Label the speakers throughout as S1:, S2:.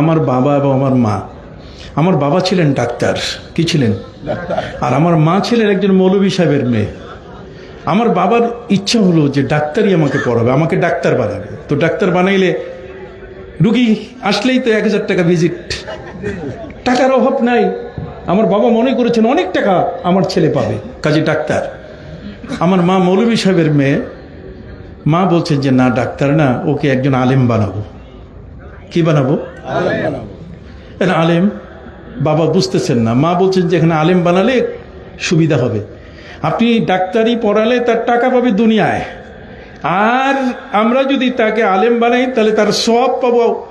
S1: আমার বাবা এবং আমার মা। আমার বাবা ছিলেন ডাক্তার। কি ছিলেন? আর আমার মা ছিলেন একজন মৌলভী সাহেবের মেয়ে। আমার বাবার ইচ্ছা হলো যে ডাক্তারই আমাকে পড়াবে আমাকে ডাক্তার বানাবে। তো ডাক্তার বানাইলে রুগী আসলেই তো এক হাজার টাকা ভিজিট টাকার অভাব নাই। আমার বাবা মনে করেছেন অনেক টাকা আমার ছেলে পাবে কাজে ডাক্তার। আমার মা মৌলভী সাহেবের মেয়ে। মা বলছেন যে না ডাক্তার না ওকে একজন আলেম বানাবো। কি বানাবো? আলেম। বাবা বুঝতেছেন না। মা বলছেন যে এখানে আলেম বানালে সুবিধা হবে। আপনি ডাক্তারি পড়ালে তার টাকা পাবে দুনিয়ায়। আর আমরা যদি তাকে আলেম বানাই, তাহলে তার সব পাবো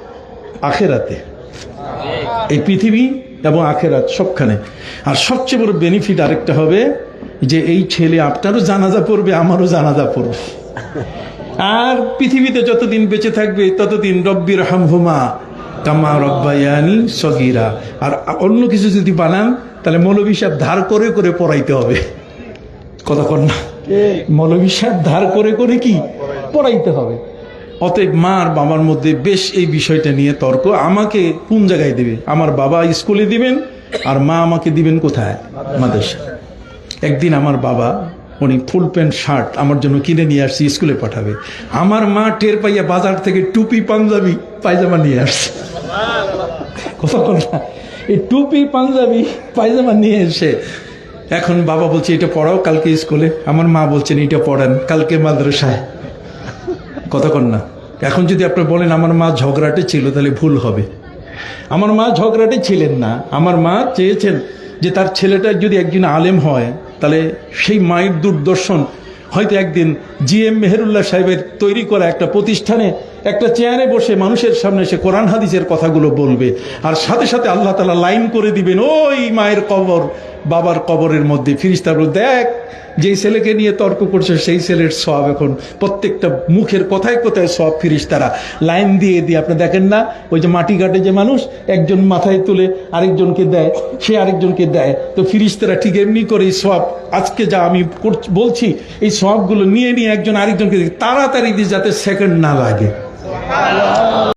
S1: আখেরাতে। এই পৃথিবী এবং আখেরাত সবখানে। আর সবচেয়ে বড় বেনিফিট আরেকটা হবে যে, এই ছেলে আপনারও জানাজা পড়বে, আমারও জানাজা পড়বে। আর পৃথিবীতে যতদিন বেঁচে থাকবে, ততদিন রব্বির হামহুমা কামা রব্বায়ানি সগিরা। আর অন্য কিছু যদি বানান, তাহলে মৌলবী সাহেব ধার করে করে পড়াইতে হবে। কথা না। মৌলবী সাহেব ধার করে করে কি? পড়াইতে হবে। অতএব মা আর বাবার মধ্যে বেশ এই বিষয়টা নিয়ে তর্ক। আমাকে কোন জায়গায় দেবে? আমার বাবা স্কুলে দিবেন, আর মা আমাকে দিবেন কোথায়? মাদ্রাসা একদিন আমার বাবা উনি ফুল প্যান্ট শার্ট আমার জন্য কিনে নিয়ে আসছি, স্কুলে পাঠাবে। আমার মা টের পাইয়া বাজার থেকে টুপি, পাঞ্জাবি, পায়জামা নিয়ে আসছে। কথা না। এই টুপি, পাঞ্জাবি, পায়জামা নিয়ে এসে এখন বাবা বলছে, এটা পড়াও কালকে স্কুলে। আমার মা বলছেন, এটা পড়ান কালকে মাদ্রাসায়। কথা না। এখন যদি আপনি বলেন, আমার মা ঝগড়াটে ছিল, তাহলে ভুল হবে। আমার মা ঝগড়াটে ছিলেন না। আমার মা চেয়েছেন যে তার ছেলেটা যদি একদিন আলেম হয় তাহলে সেই মায়ের দূরদর্শন হয়তো একদিন জি এম মেহেরুল্লাহ সাহেবের তৈরি করা একটা প্রতিষ্ঠানে একটা চেয়ারে বসে মানুষের সামনে সে কোরআন হাদিসের কথাগুলো বলবে। আর সাথে সাথে আল্লাহ তালা লাইন করে দিবেন, ওই মায়ের কবর, বাবার কবরের মধ্যে। ফিরিস্তা বলে দেখ, যেই ছেলেকে নিয়ে তর্ক করছে, সেই ছেলের সব এখন। প্রত্যেকটা মুখের কথায় কোথায় সব ফিরিস তারা লাইন দিয়ে দিয়ে, আপনি দেখেন না, ওই যে মাটি ঘাটে যে মানুষ, একজন মাথায় তুলে আরেকজনকে দেয়, সে আরেকজনকে দেয়। তো ফিরিস্তারা ঠিক এমনি করে এই সব আজকে যা আমি বলছি, এই সবগুলো নিয়ে নিয়ে একজন আরেকজনকে। তাড়াতাড়ি দিয়ে যাতে সেকেন্ড না লাগে। Allah.